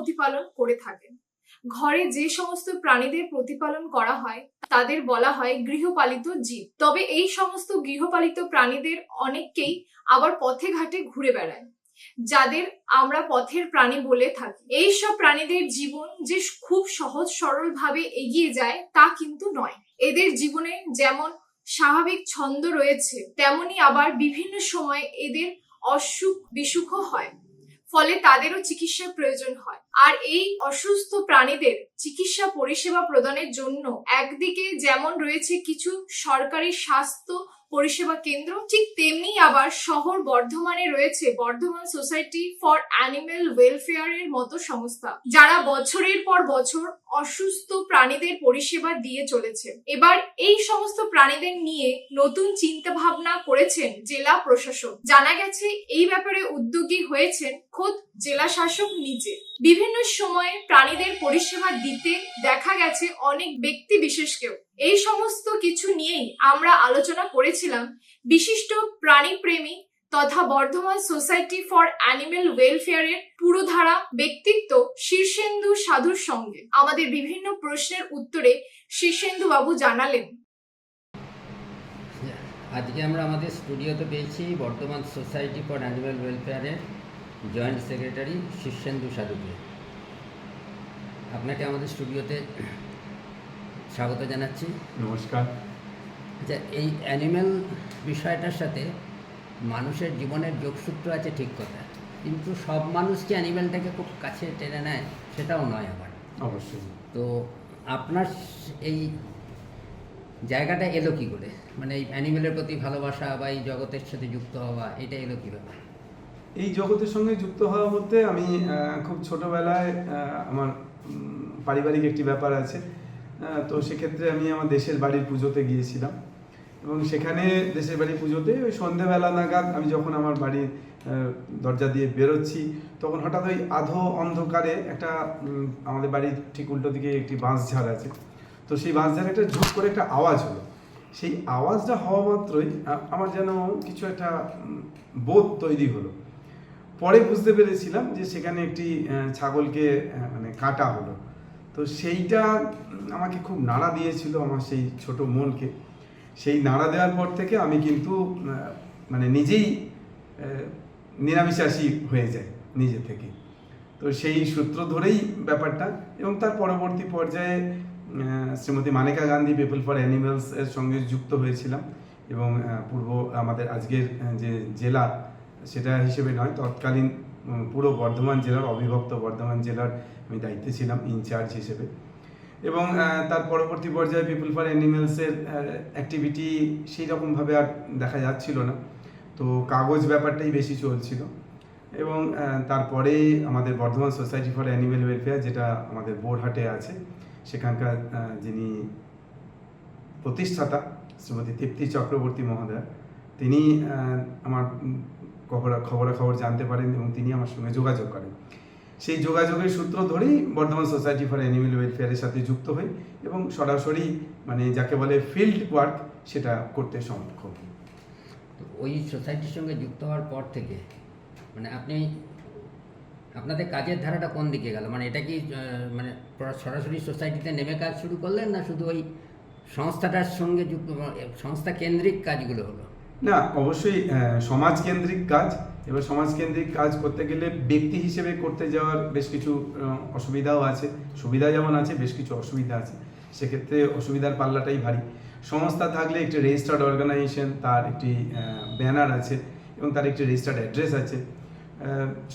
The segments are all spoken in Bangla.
প্রতিপালন করে থাকেন। ঘরে যে সমস্ত প্রাণীদের প্রতিপালন করা হয়, তাদের বলা হয় গৃহপালিত জীব। তবে এই সমস্ত গৃহপালিত প্রাণীদের অনেককেই আবার পথে ঘাটে ঘুরে বেড়ায়, যাদের আমরা পথের প্রাণী বলে থাকি। এই সব প্রাণীদের জীবন যে খুব সহজ সরল ভাবে এগিয়ে যায় তা কিন্তু নয়। এদের জীবনে যেমন স্বাভাবিক ছন্দ রয়েছে, তেমনি আবার বিভিন্ন সময় এদের অসুখ বিসুখও হয়। ফলে তাদেরও চিকিৎসার প্রয়োজন হয়। আর এই অসুস্থ প্রাণীদের চিকিৎসা পরিষেবা প্রদানের জন্য একদিকে যেমন রয়েছে কিছু সরকারি স্বাস্থ্য পরিষেবা কেন্দ্র, ঠিক তেমনি আবার শহর বর্ধমানে রয়েছে বর্ধমান সোসাইটি ফর অ্যানিমেল ওয়েলফেয়ারের মতো সংস্থা, যারা বছরের পর বছর অসুস্থ প্রাণীদের পরিষেবা দিয়ে চলেছে। এবার এই সমস্ত প্রাণীদের নিয়ে নতুন চিন্তা ভাবনা করেছেন জেলা প্রশাসক। জানা গেছে, এই ব্যাপারে উদ্যোগী হয়েছেন খোদ জেলা শাসক নিজে। বিভিন্ন সময়ে প্রাণীদের পরিষেবা দিতে দেখা গেছে অনেক ব্যক্তি বিশেষকেও এই সমস্ত কিছু নিয়েই আমরা আলোচনা করেছিলাম। বিশিষ্ট প্রাণীপ্রেমী তথা বর্ধমান সোসাইটি ফর অ্যানিমেল ওয়েলফেয়ারের পুরোধারা ব্যক্তিত্ব শীর্ষেন্দু সাধুর সঙ্গে। আমাদের বিভিন্ন প্রশ্নের উত্তরে শীর্ষেন্দু বাবু জানালেন। আজকে আমরা আমাদের স্টুডিওতে পেয়েছি বর্তমান সোসাইটি ফর অ্যানিম্যাল ওয়েলফেয়ারের জয়েন্ট সেক্রেটারি শীর্ষেন্দু সাধুকে। আপনাকে আমাদের স্টুডিওতে স্বাগত জানাচ্ছি। নমস্কার। আচ্ছা এই অ্যানিম্যাল বিষয়টার সাথে মানুষের জীবনের যোগসূত্র আছে ঠিক কথা কিন্তু সব মানুষ কি অ্যানিম্যালটাকে খুব কাছে টেনে নেয় সেটাও নয় আবার। অবশ্যই। তো আপনার এই জায়গাটা এলো কি করে? মানে এই অ্যানিমেলের প্রতি ভালোবাসা বা এই জগতের সাথে যুক্ত হওয়া এটা এলো কীভাবে এই জগতের সঙ্গে যুক্ত হওয়া বলতে আমি খুব ছোটবেলায় আমার পারিবারিক একটি ব্যাপার আছে। তো সেক্ষেত্রে আমি আমার দেশের বাড়ির পুজোতে গিয়েছিলাম। এবং সেখানে দেশের বাড়ির পুজোতে ওই সন্ধেবেলা নাগাদ আমি যখন আমার বাড়ির দরজা দিয়ে বেরোচ্ছি, তখন হঠাৎ ওই আধো অন্ধকারে একটা আমাদের বাড়ির ঠিক উল্টো দিকে একটি বাঁশ ঝাড় আছে। তো সেই বাঁশ ঝাড়ে একটা ঝুপ করে একটা আওয়াজ হলো। সেই আওয়াজটা হওয়া মাত্রই আমার যেন কিছু একটা বোধ তৈরি হলো। পরে বুঝতে পেরেছিলাম যে সেখানে একটি ছাগলকে মানে কাটা হলো। তো সেইটা আমাকে খুব নাড়া দিয়েছিল আমার সেই ছোট মনকে। সেই নাড়া দেওয়ার পর থেকে আমি কিন্তু মানে নিজেই আহ, নিরামিষাশী হয়ে যায় নিজে থেকে। তো সেই সূত্র ধরেই ব্যাপারটা এবং তার পরবর্তী পর্যায়ে Shrimati Maneka Gandhi people for animals এর সঙ্গে যুক্ত হয়েছিলাম এবং পূর্ব আমাদের আজকের যে জেলা সেটা হিসেবে নয়। তৎকালীন পুরো বর্ধমান জেলার অবিভক্ত বর্ধমান জেলার আমি দায়িত্বে ছিলাম ইনচার্জ হিসেবে। এবং তার পরবর্তী পর্যায়ে পিপল ফর অ্যানিমেলসের অ্যাক্টিভিটি সেই রকমভাবে আর দেখা যাচ্ছিল না। তো কাগজ ব্যাপারটাই বেশি চলছিল। এবং তারপরে আমাদের Bardhaman society for animal welfare যেটা আমাদের বোরহাটে আছে, সেখানকার যিনি প্রতিষ্ঠাতা, শ্রীমতী তৃপ্তি চক্রবর্তী মহোদয়, তিনি আমার খবরা, খবরাখবর জানতে পারেন এবং তিনি আমার সঙ্গে যোগাযোগ করেন। সেই যোগাযোগের সূত্র ধরেই বর্ধমান সোসাইটি ফর অ্যানিমেল ওয়েলফেয়ারের সাথে যুক্ত হই এবং সরাসরি মানে যাকে বলে ফিল্ড ওয়ার্ক সেটা করতে। তো ওই সোসাইটির সঙ্গে যুক্ত হওয়ার পর থেকে মানে আপনি, আপনাদের কাজের ধারাটা কোন দিকে গেল? মানে এটা কি মানে সরাসরি সোসাইটিতে নেমে কাজ শুরু করলেন না শুধু ওই সংস্থাটার সঙ্গে যুক্ত সংস্থা কেন্দ্রিক কাজগুলো হলো? না, অবশ্যই সমাজকেন্দ্রিক কাজ। এবার সমাজকেন্দ্রিক কাজ করতে গেলে ব্যক্তি হিসেবে করতে যাওয়ার বেশ কিছু অসুবিধাও আছে। সুবিধা যেমন আছে, বেশ কিছু অসুবিধা আছে। সেক্ষেত্রে অসুবিধার পাল্লাটাই ভারী। সংস্থা থাকলে একটি রেজিস্টার্ড অর্গানাইজেশন তার একটি ব্যানার আছে এবং তার একটি রেজিস্টার্ড অ্যাড্রেস আছে।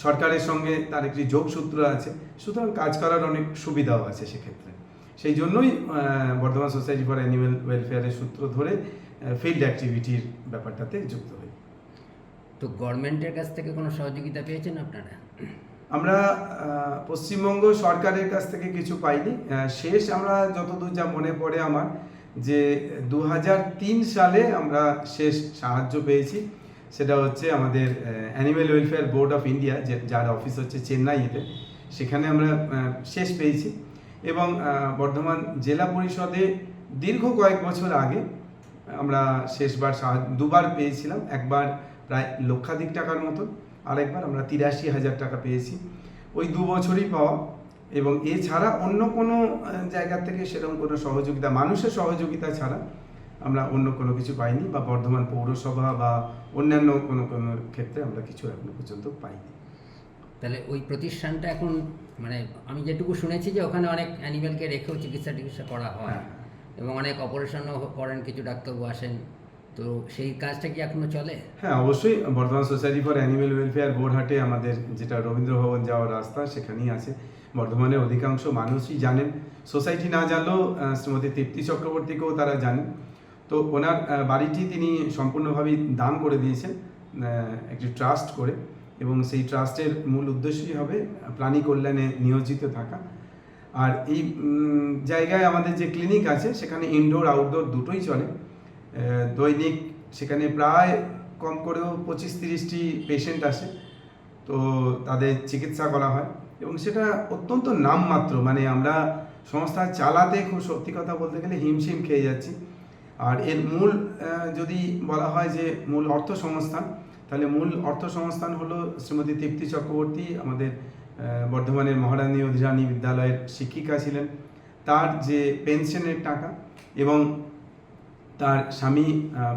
সরকারের সঙ্গে তার একটি যোগসূত্র আছে। সুতরাং কাজ করার অনেক সুবিধাও আছে সেক্ষেত্রে। সেই জন্যই বর্ধমান সোসাইটি ফর অ্যানিমেল ওয়েলফেয়ারের সূত্র ধরে ফিল্ড অ্যাক্টিভিটির ব্যাপারটাতে যুক্ত হই। তো গভর্নমেন্টের কাছ থেকে কোনো সহযোগিতা পেয়েছেন আপনারা? আমরা পশ্চিমবঙ্গ সরকারের কাছ থেকে কিছু পাইনি। শেষ আমরা যতদূর যা মনে পড়ে আমার যে দু হাজার তিন সালে আমরা শেষ সাহায্য পেয়েছি। সেটা হচ্ছে আমাদের animal welfare board of India যে যার অফিস হচ্ছে চেন্নাইতে। সেখানে আমরা শেষ পেয়েছি। এবং বর্ধমান জেলা পরিষদে দীর্ঘ কয়েক বছর আগে আমরা শেষবার সাহায্য দুবার পেয়েছিলাম। একবার প্রায় লক্ষাধিক টাকার মতো আরেকবার আমরা তিরাশি হাজার টাকা পেয়েছি। ওই দু বছরই পাওয়া এবং এছাড়া অন্য কোনো জায়গা থেকে সেরকম কোনো সহযোগিতা মানুষের সহযোগিতা ছাড়া আমরা অন্য কোনো কিছু পাইনি বা বর্ধমান পৌরসভা বা অন্যান্য কোনো কোনো ক্ষেত্রে আমরা কিছু এখনও পর্যন্ত পাইনি। তাহলে ওই প্রতিষ্ঠানটা এখন মানে আমি যেটুকু শুনেছি যে ওখানে অনেক অ্যানিমেলকে রেখেও চিকিৎসা টিকিৎসা করা হয় হ্যাঁ। এবং অনেক অপারেশনও করেন, কিছু ডাক্তারবাবু আসেন। তো সেই কাজটা কি এখনও চলে? হ্যাঁ অবশ্যই। Bardhaman society for animal welfare বোরহাটে আমাদের যেটা রবীন্দ্র ভবন যাওয়ার রাস্তা, সেখানেই আছে। বর্ধমানের অধিকাংশ মানুষই জানেন। সোসাইটি না জানলেও শ্রীমতী তৃপ্তি চক্রবর্তীকেও তারা জানেন। তো ওনার বাড়িটি তিনি সম্পূর্ণভাবেই দান করে দিয়েছেন একটি ট্রাস্ট করে। এবং সেই ট্রাস্টের মূল উদ্দেশ্যই হবে প্রাণী কল্যাণে নিয়োজিত থাকা। আর এই জায়গায় আমাদের যে ক্লিনিক আছে, সেখানে ইনডোর আউটডোর দুটোই চলে। দৈনিক সেখানে প্রায় কম করেও পঁচিশ তিরিশটি পেশেন্ট আসে। তো তাদের চিকিৎসা করা হয়। এবং সেটা অত্যন্ত নামমাত্র মানে আমরা সংস্থা চালাতে খুব সত্যি কথা বলতে গেলে হিমশিম খেয়ে যাচ্ছি। আর এর মূল যদি বলা হয় যে মূল অর্থ সংস্থান তাহলে মূল অর্থ সংস্থান হলো শ্রীমতী তৃপ্তি চক্রবর্তী, আমাদের বর্ধমানের মহারানী অধিরানী বিদ্যালয়ের শিক্ষিকা ছিলেন। তার যে পেনশনের টাকা এবং তার স্বামী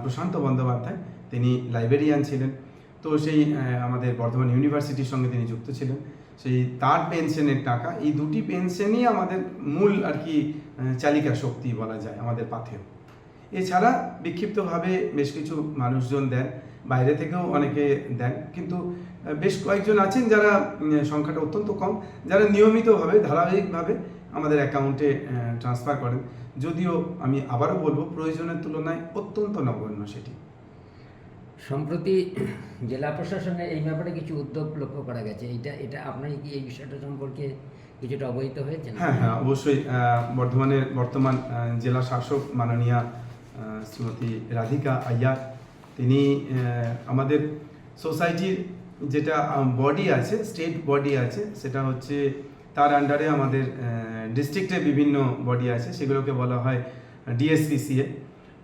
প্রশান্ত বন্দ্যোপাধ্যায়, তিনি লাইব্রেরিয়ান ছিলেন। তো সেই আমাদের বর্ধমান ইউনিভার্সিটির সঙ্গে তিনি যুক্ত ছিলেন। সেই তার পেনশনের টাকা, এই দুটি পেনশনই আমাদের মূল আর কি চালিকা শক্তি বলা যায় আমাদের পাথেও এছাড়া বিক্ষিপ্তভাবে বেশ কিছু মানুষজন দেন। বাইরে থেকেও অনেকে দেন। কিন্তু বেশ কয়েকজন আছেন যারা সংখ্যাটা অত্যন্ত কম যারা নিয়মিতভাবে ধারাবাহিকভাবে আমাদের অ্যাকাউন্টে ট্রান্সফার করেন। যদিও আমি আবারও বলব প্রয়োজনের তুলনায় অত্যন্ত নগণ্য সেটি। সম্প্রতি জেলা প্রশাসনে এই ব্যাপারে কিছু উদ্যোগ লক্ষ্য করা গেছে। এটা এটা আপনার কি এই বিষয়টা সম্পর্কে কিছুটা অবহিত হয়েছে হ্যাঁ হ্যাঁ অবশ্যই বর্ধমানের বর্তমান জেলা শাসক মাননীয়া শ্রীমতী রাধিকা আయ్যার তিনি আমাদের সোসাইটির যেটা বডি আছে স্টেট বডি আছে, সেটা হচ্ছে তার আন্ডারে আমাদের ডিস্ট্রিক্টে বিভিন্ন বডি আছে, সেগুলোকে বলা হয় ডিএসপিসিএ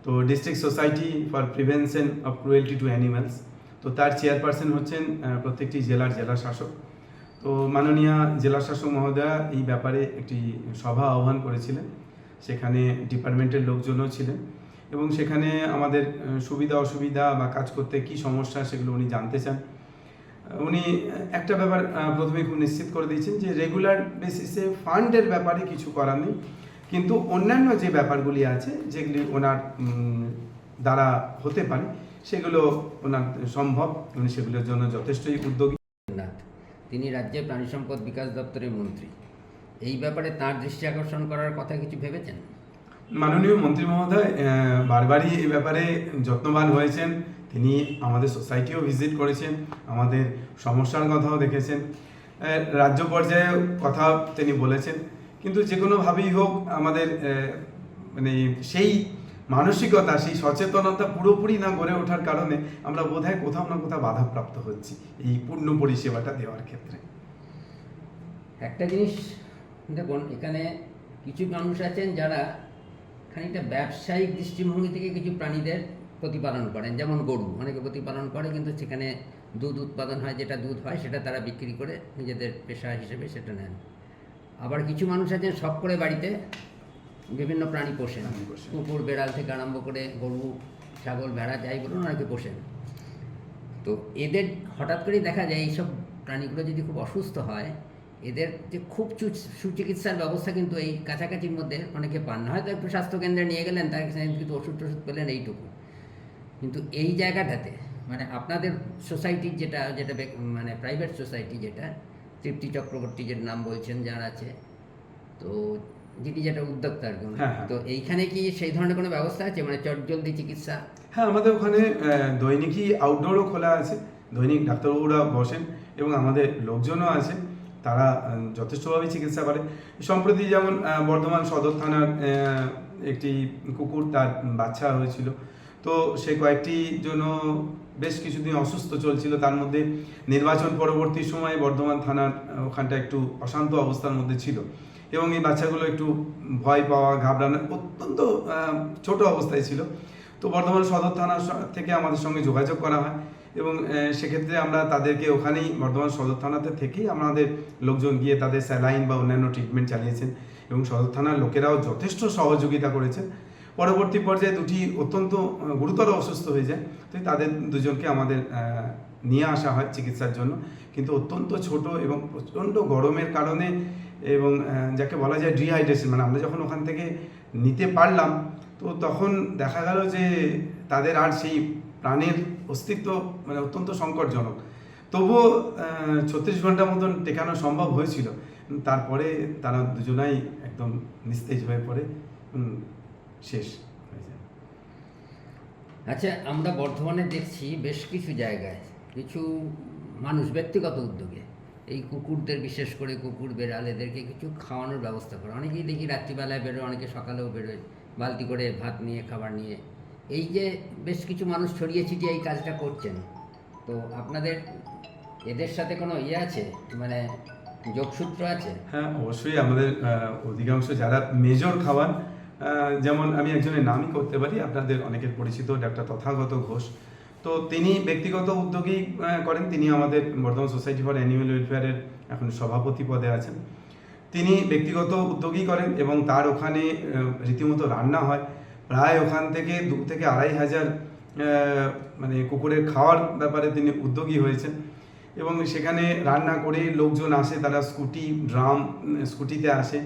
তো district society for prevention of cruelty to animals তো তার চেয়ারপারসন হচ্ছেন প্রত্যেকটি জেলার জেলা শাসক। তো মাননীয় জেলা শাসক মহোদয়া এই ব্যাপারে একটি সভা আহ্বান করেছিলেন। সেখানে ডিপার্টমেন্টের লোকজনও ছিলেন। এবং সেখানে আমাদের সুবিধা, অসুবিধা বা কাজ করতে কি সমস্যা সেগুলো উনি জানতে চান। উনি একটা ব্যাপার প্রথমে খুব নিশ্চিত করে দিয়েছেন যে রেগুলার বেসিসে ফান্ডের ব্যাপারে কিছু করার নেই। কিন্তু অন্যান্য যে ব্যাপারগুলি আছে, যেগুলি ওনার দ্বারা হতে পারে, সেগুলো ওনার সম্ভব। উনি সেগুলোর জন্য যথেষ্টই উদ্যোগী। তিনি রাজ্যের প্রাণী সম্পদ বিকাশ দপ্তরের মন্ত্রী। এই ব্যাপারে তার দৃষ্টি আকর্ষণ করার কথা কিছু ভেবেছেন? মাননীয় মন্ত্রী মহোদয় বারবারই এই ব্যাপারে যত্নবান হয়েছেন। তিনি আমাদের সোসাইটিও ভিজিট করেছেন, আমাদের সমস্যার কথাও দেখেছেন। রাজ্য পর্যায়ে কথা তিনি বলেছেন। কিন্তু যে কোনোভাবেই হোক, আমাদের মানে সেই মানসিকতা, সেই সচেতনতা পুরোপুরি না গড়ে ওঠার কারণে আমরা বোধহয় কোথাও না কোথাও বাধাপ্রাপ্ত হচ্ছি এই পূর্ণ পরিষেবাটা দেওয়ার ক্ষেত্রে। একটা জিনিস দেখুন, এখানে কিছু মানুষ আছেন যারা খানিকটা ব্যবসায়িক দৃষ্টিভঙ্গি থেকে কিছু প্রাণীদের প্রতিপালন করেন যেমন গরু। অনেকে প্রতিপালন করে কিন্তু সেখানে দুধ উৎপাদন হয় যেটা দুধ হয় সেটা তারা বিক্রি করে নিজেদের পেশা হিসেবে সেটা নেন। আবার কিছু মানুষ আছেন শখ করে বাড়িতে বিভিন্ন প্রাণী পোষেন। প্রাণী পোষেন। কুকুর বেড়াল থেকে আরম্ভ করে গরু ছাগল ভেড়া যাই বলুন অনেকে পোষেন। তো এদের হঠাৎ করেই দেখা যায় এইসব প্রাণীগুলো যদি খুব অসুস্থ হয় এদের যে খুব সুচিকিৎসার ব্যবস্থা কিন্তু এই কাছাকাছির মধ্যে অনেকে পান না। হয়তো একটু স্বাস্থ্যকেন্দ্রে নিয়ে গেলেন তার কিন্তু ওষুধ টষুধ পেলেন এইটুকু। কিন্তু এই জায়গাটাতে মানে আপনাদের সোসাইটির যেটা যেটা মানে প্রাইভেট সোসাইটি যেটা তৃপ্তি চক্রবর্তী যের নাম বলছেন যার আছে তো যিনি যেটা উদ্যোক্তা আর। হ্যাঁ, হ্যাঁ। তো এইখানে কি সেই ধরনের কোনো ব্যবস্থা আছে? মানে চটজলদি চিকিৎসা? হ্যাঁ আমাদের ওখানে দৈনিকই আউটডোরও খোলা আছে। দৈনিক ডাক্তারবাবুরা বসেন এবং আমাদের লোকজনও আছে তারা আহ, যথেষ্টভাবে চিকিৎসা করে সম্প্রতি যেমন বর্ধমান সদর থানার একটি কুকুর তার বাচ্চা হয়েছিল। তো সে কয়েকটি জন্য বেশ কিছুদিন অসুস্থ চলছিল। তার মধ্যে নির্বাচন পরবর্তী সময়ে বর্ধমান থানার ওখানটা একটু অশান্ত অবস্থার মধ্যে ছিল এবং এই বাচ্চাগুলো একটু ভয় পাওয়া ঘাবড়ানো অত্যন্ত ছোট অবস্থায় ছিল। তো বর্ধমান সদর থানার থেকে আমাদের সঙ্গে যোগাযোগ করা হয়। এবং সেক্ষেত্রে আমরা তাদেরকে ওখানেই বর্ধমান সদর থানাতে থেকেই আমাদের লোকজন গিয়ে তাদের স্যালাইন বা অন্যান্য ট্রিটমেন্ট চালিয়েছেন এবং সদর থানার লোকেরাও যথেষ্ট সহযোগিতা করেছেন। পরবর্তী পর্যায়ে দুটি অত্যন্ত গুরুতর অসুস্থ হয়ে যায় তো তাদের দুজনকে আমাদের নিয়ে আসা হয় চিকিৎসার জন্য। কিন্তু অত্যন্ত ছোট এবং প্রচণ্ড গরমের কারণে এবং যাকে বলা যায় ডিহাইড্রেশন মানে আমরা যখন ওখান থেকে নিতে পারলাম, তো তখন দেখা গেল যে তাদের আর সেই প্রাণের অস্তিত্ব মানে অত্যন্ত সংকটজনক। তবুও ছত্রিশ ঘণ্টা মতন টেকানো সম্ভব হয়েছিল। তারপরে তারা দুজনাই একদম নিস্তেজ হয়ে পড়ে। শেষ আচ্ছা আমরা বর্ধমানে দেখছি বেশ কিছু জায়গায় কিছু মানুষ ব্যক্তিগত উদ্যোগে এই কুকুরদের, বিশেষ করে কুকুর বেড়াল এদেরকে কিছু খাওয়ানোর ব্যবস্থা করে। অনেকেই দেখি রাত্রিবেলায় বেরোয়, অনেকে সকালেও বেরোয়, বালতি করে ভাত নিয়ে, খাবার নিয়ে এই যে বেশ কিছু মানুষ ছড়িয়ে ছিটিয়ে এই কাজটা করছেন, তো আপনাদের এদের সাথে কোনো ইয়ে আছে? মানে যোগসূত্র আছে? হ্যাঁ অবশ্যই আমাদের অধিকাংশ যারা মেজর খাওয়ান যেমন আমি একজনের নামই করতে পারি, আপনাদের অনেকের পরিচিত ডাক্তার তথাগত ঘোষ। তো তিনি ব্যক্তিগত উদ্যোগী করেন। তিনি আমাদের বর্ধমান সোসাইটি ফর অ্যানিমেল ওয়েলফেয়ারের এখন সভাপতি পদে আছেন। তিনি ব্যক্তিগত উদ্যোগী করেন এবং তার ওখানে রীতিমতো রান্না হয়। প্রায় ওখান থেকে দু থেকে আড়াই হাজার মানে কুকুরের খাওয়ার ব্যাপারে তিনি উদ্যোগী হয়েছেন। এবং সেখানে রান্না করে লোকজন আসে, তারা স্কুটি, ড্রাম স্কুটিতে আসে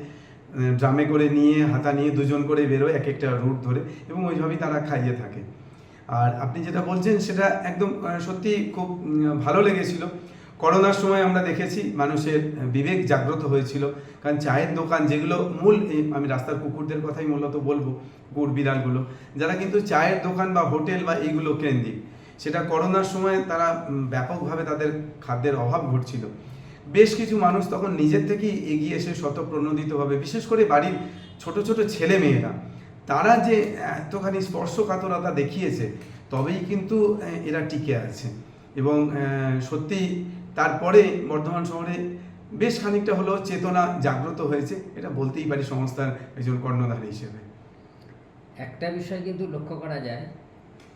ড্রামে করে নিয়ে, হাতা নিয়ে দুজন করে বেরোয় এক একটা রুট ধরে এবং ওইভাবেই তারা খাইয়ে থাকে। আর আপনি যেটা বলছেন সেটা একদম সত্যি খুব ভালো লেগেছিল। করোনার সময় আমরা দেখেছি মানুষের বিবেক জাগ্রত হয়েছিল। কারণ চায়ের দোকান যেগুলো মূল আমি রাস্তার কুকুরদের কথাই মূলত বলব, কুকুর বিড়ালগুলো, যারা কিন্তু চায়ের দোকান বা হোটেল বা এইগুলো কেন্দ্রিক। সেটা করোনার সময় তারা ব্যাপকভাবে তাদের খাদ্যের অভাব ঘটছিল। বেশ কিছু মানুষ তখন নিজের থেকেই এগিয়ে এসে শতপ্রণোদিতভাবে বিশেষ করে বাড়ির ছোট ছোট ছেলে মেয়েরা তারা যে এতখানি স্পর্শকাতরতা দেখিয়েছে, তবেই কিন্তু এরা টিকে আছে। এবং সত্যি তারপরে বর্ধমান শহরে বেশ খানিকটা হলেও চেতনা জাগ্রত হয়েছে, এটা বলতেই পারি সংস্থার একজন কর্ণধার হিসেবে। একটা বিষয় কিন্তু লক্ষ্য করা যায়,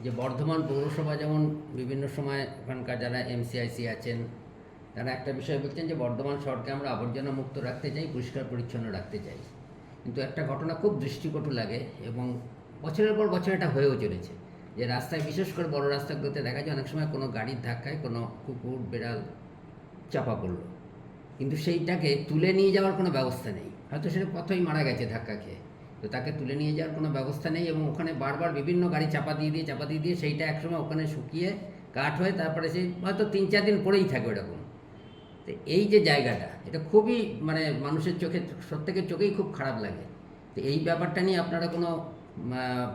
যে বর্ধমান পৌরসভা যেমন বিভিন্ন সময় ওখানকার যারা এমসিআইসি আছেন, তারা একটা বিষয় বলছেন যে বর্ধমান শহরকে আমরা আবর্জনা মুক্ত রাখতে চাই, পরিষ্কার পরিচ্ছন্ন রাখতে চাই। কিন্তু একটা ঘটনা খুব দৃষ্টিকটু লাগে এবং বছরের পর বছর এটা হয়েও চলেছে। যে রাস্তায়, বিশেষ করে বড় রাস্তাগুলোতে দেখা যায় অনেক সময় কোনো গাড়ির ধাক্কায় কোনো কুকুর, বেড়াল চাপা পড়ল। কিন্তু সেইটাকে তুলে নিয়ে যাওয়ার কোনো ব্যবস্থা নেই। হয়তো সেটা পথেই মারা গেছে ধাক্কা খেয়ে। তো তাকে তুলে নিয়ে যাওয়ার কোনো ব্যবস্থা নেই এবং ওখানে বারবার বিভিন্ন গাড়ি চাপা দিয়ে দিয়ে, চাপা দিয়ে দিয়ে সেইটা একসময় ওখানে শুকিয়ে কাঠ হয়ে তারপরে সেই হয়তো তিন চার দিন পরেই থাকবে এরকম তো এই যে জায়গাটা, এটা খুবই মানে মানুষের চোখে প্রত্যেকের চোখেই খুব খারাপ লাগে। তো এই ব্যাপারটা নিয়ে আপনারা কোনো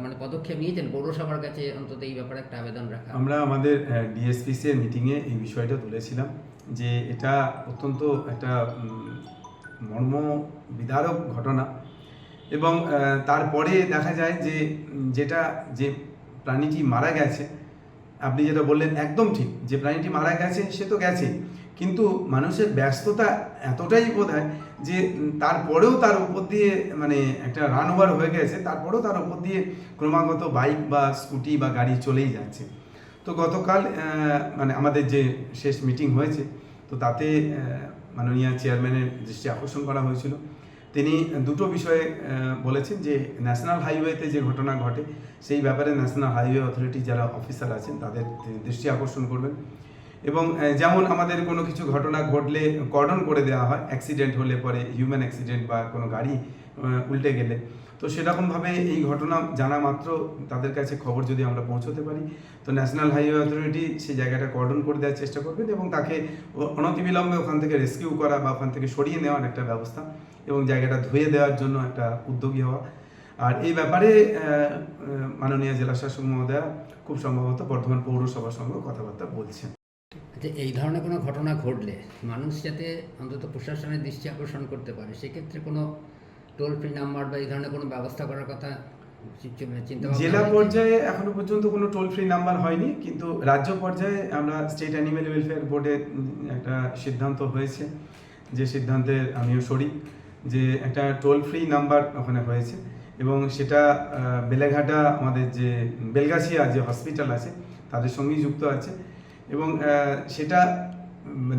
মানে পদক্ষেপ নিয়েছেন? পৌরসভার কাছে অন্তত এই ব্যাপারে একটা আবেদন রাখা? আমরা আমাদের ডিএসপিসি মিটিংয়ে এই বিষয়টা তুলেছিলাম। যে এটা অত্যন্ত একটা মর্ম বিদারক ঘটনা। এবং তারপরে দেখা যায় যে, যেটা, যে প্রাণীটি মারা গেছে, আপনি যেটা বললেন একদম ঠিক, যে প্রাণীটি মারা গেছে, সে তো গেছে। কিন্তু মানুষের ব্যস্ততা এতটাই বোধ হয় যে তারপরেও তার উপর দিয়ে মানে একটা রান ওভার হয়ে গেছে, তারপরেও তার উপর দিয়ে ক্রমাগত বাইক বা স্কুটি বা গাড়ি চলেই যাচ্ছে। তো গতকাল মানে আমাদের যে শেষ মিটিং হয়েছে, তো তাতে মাননীয় চেয়ারম্যানের দৃষ্টি আকর্ষণ করা হয়েছিল। তিনি দুটো বিষয়ে বলেছেন যে ন্যাশনাল হাইওয়েতে যে ঘটনা ঘটে, সেই ব্যাপারে ন্যাশনাল হাইওয়ে অথরিটি যারা অফিসার আছেন, তাদের দৃষ্টি আকর্ষণ করবেন। এবং যেমন আমাদের কোনো কিছু ঘটনা ঘটলে কর্ডন করে দেওয়া হয়, অ্যাক্সিডেন্ট হলে পরে হিউম্যান অ্যাক্সিডেন্ট বা কোনো গাড়ি উল্টে গেলে। তো সেরকমভাবে এই ঘটনা জানা মাত্র তাদের কাছে খবর যদি আমরা পৌঁছতে পারি। তো ন্যাশনাল হাইওয়ে অথরিটি সেই জায়গাটা কর্ডন করে দেওয়ার চেষ্টা করবেন এবং তাকে অনতিবিলম্বে ওখান থেকে রেস্কিউ করা বা ওখান থেকে সরিয়ে নেওয়ার একটা ব্যবস্থা এবং জায়গাটা ধুয়ে দেওয়ার জন্য একটা উদ্যোগী হওয়া। আর এই ব্যাপারে মাননীয় জেলা শাসক মহোদয়া খুব সম্ভবত বর্ধমান পৌরসভার সঙ্গে কথাবার্তা বলছেন। যে এই ধরনের কোনো ঘটনা ঘটলে মানুষ যাতে অন্তত প্রশাসনের দৃষ্টি আকর্ষণ করতে পারে, সেক্ষেত্রে কোনো টোল ফ্রি নাম্বার বা এই ধরনের কোনো ব্যবস্থা করার কথা ভাবনা জেলা পর্যায়ে এখনও পর্যন্ত কোনো টোল ফ্রি নাম্বার হয়নি কিন্তু রাজ্য পর্যায়ে আমরা স্টেট অ্যানিমেল ওয়েলফেয়ার বোর্ডে একটা সিদ্ধান্ত হয়েছে যে সিদ্ধান্তে আমিও সরি যে একটা টোল ফ্রি নাম্বার ওখানে হয়েছে এবং সেটা বেলেঘাটা আমাদের যে বেলগাছিয়া যে হসপিটাল আছে তাদের সঙ্গেই যুক্ত আছে এবং সেটা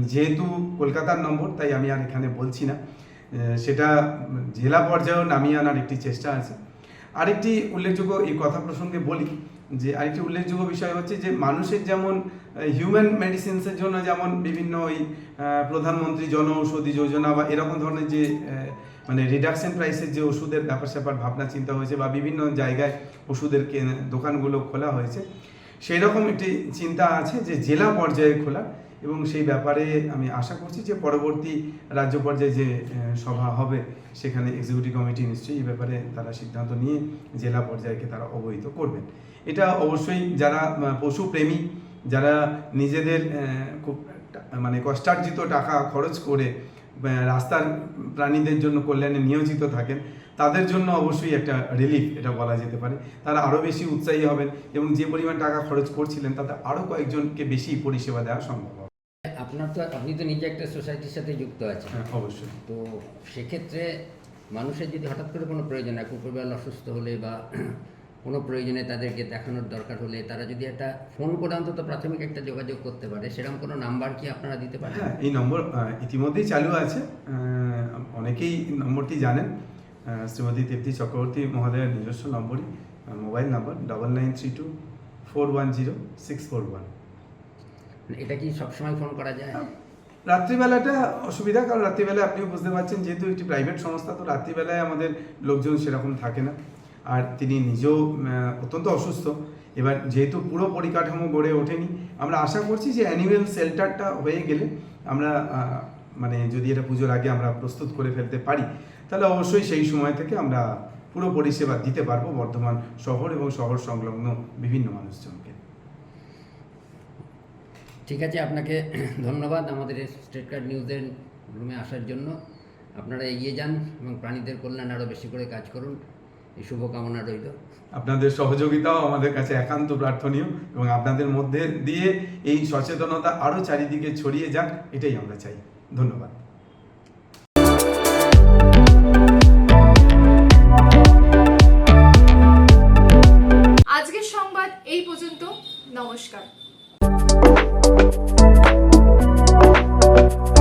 যেহেতু কলকাতার নম্বর তাই আমি আর এখানে বলছি না। সেটা জেলা পর্যায়েও নামিয়ে আনার একটি চেষ্টা আছে। আরেকটি উল্লেখযোগ্য এই কথা প্রসঙ্গে বলি যে, আরেকটি উল্লেখযোগ্য বিষয় হচ্ছে যে, মানুষের যেমন হিউম্যান মেডিসিনসের জন্য যেমন বিভিন্ন ওই প্রধানমন্ত্রী জন ঔষধি যোজনা বা এরকম ধরনের যে মানে রিডাকশন প্রাইসের যে ওষুধের ব্যাপার স্যাপার ভাবনা, চিন্তা হয়েছে বা বিভিন্ন জায়গায় ওষুধের কেনা- দোকানগুলো খোলা হয়েছে। সেই রকম একটি চিন্তা আছে যে, জেলা পর্যায়ে খোলা। এবং সেই ব্যাপারে আমি আশা করছি যে পরবর্তী রাজ্য পর্যায়ে যে সভা হবে, সেখানে এক্সিকিউটিভ কমিটি নিশ্চয়ই এই ব্যাপারে তারা সিদ্ধান্ত নিয়ে জেলা পর্যায়কে তারা অবহিত করবেন। এটা অবশ্যই যারা পশুপ্রেমী যারা নিজেদের খুব মানে কষ্টার্জিত টাকা খরচ করে রাস্তার প্রাণীদের জন্য কল্যাণে নিয়োজিত থাকেন, তাদের জন্য অবশ্যই একটা রিলিফ এটা বলা যেতে পারে। তারা আরও বেশি উৎসাহী হবেন এবং যে পরিমাণ টাকা খরচ করছিলেন, তাতে আরও কয়েকজনকে বেশি পরিষেবা দেওয়া সম্ভব হবে। আপনার তো আপনি তো নিজে একটা সোসাইটির সাথে যুক্ত আছেন। হ্যাঁ, অবশ্যই। তো সেক্ষেত্রে মানুষের যদি হঠাৎ করে কোনো প্রয়োজন হয় কুকুরবেলা অসুস্থ হলে বা কোনো প্রয়োজনে তাদেরকে দেখানোর দরকার হলে তারা যদি একটা ফোন করে অন্তত প্রাথমিক একটা যোগাযোগ করতে পারে সেরকম কোনো নাম্বার কি আপনারা দিতে পারেন? হ্যাঁ এই নম্বর ইতিমধ্যেই চালু আছে। অনেকেই নম্বরটি জানেন। শ্রীমতী তৃপ্তি চক্রবর্তী মহোদয়ের নিজস্ব নম্বরই mobile number double nine three two four one zero six four one এটা কি সবসময় ফোন করা যায়? রাত্রিবেলাটা অসুবিধা, কারণ রাত্রিবেলায় আপনিও বুঝতে পারছেন, যেহেতু একটি প্রাইভেট সংস্থা, তো রাত্রিবেলায় আমাদের লোকজন সেরকম থাকে না। আর তিনি নিজেও অত্যন্ত অসুস্থ। এবার যেহেতু পুরো পরিকাঠামো গড়ে ওঠেনি, আমরা আশা করছি যে অ্যানিম্যাল শেল্টারটা হয়ে গেলে আমরা মানে যদি এটা পুজোর আগে আমরা প্রস্তুত করে ফেলতে পারি, তাহলে অবশ্যই সেই সময় থেকে আমরা পুরো পরিষেবা দিতে পারব বর্ধমান শহর এবং শহর সংলগ্ন বিভিন্ন মানুষজনকে। ঠিক আছে আপনাকে ধন্যবাদ আমাদের স্টেট কার্ড নিউজের রুমে আসার জন্য। আপনারা এগিয়ে যান এবং প্রাণীদের কল্যাণ আরও বেশি করে কাজ করুন। এই শুভকামনা রইল। আপনাদের সহযোগিতাও আমাদের কাছে একান্ত প্রার্থনীয় এবং আপনাদের মধ্যে দিয়ে এই সচেতনতা আরও চারিদিকে ছড়িয়ে যাক এটাই আমরা চাই। ধন্যবাদ। আজকের সংবাদ এই পর্যন্ত। নমস্কার। Thank you.